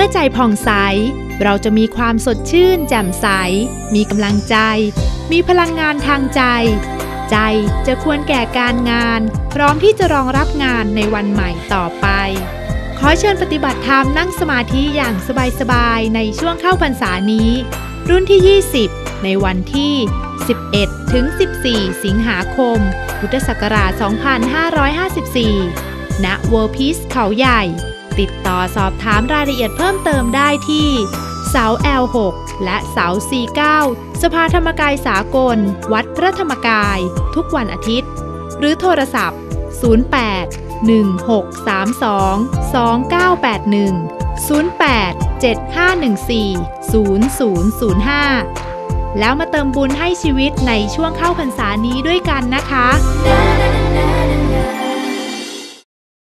ื่อใจผ่องใส เราจะมีความสดชื่น แจ่มใส มีกำลังใจ มีพลังงานทางใจ ใจจะควรแก่การงาน พร้อมที่จะรองรับงานในวันใหม่ต่อไป ขอเชิญปฏิบัติธรรมนั่งสมาธิอย่างสบายๆในช่วงเข้าพรรษานี้ รุ่นที่ 20 ในวันที่ 11 ถึง 14 สิงหาคม พุทธศักราช 2554 ณเวิร์พีสเขาใหญ่ ติดต่อสอบถามรายละเอียดเพิ่มเติมได้ที่เสา L6 และเสา C9 สภาธรรมกายสากล วัดพระธรรมกาย ทุกวันอาทิตย์ หรือโทรศัพท์ 08 1632 2981 08 7514 0005 แล้วมาเติมบุญให้ชีวิตในช่วงเข้าพรรษานี้ด้วยกันนะคะ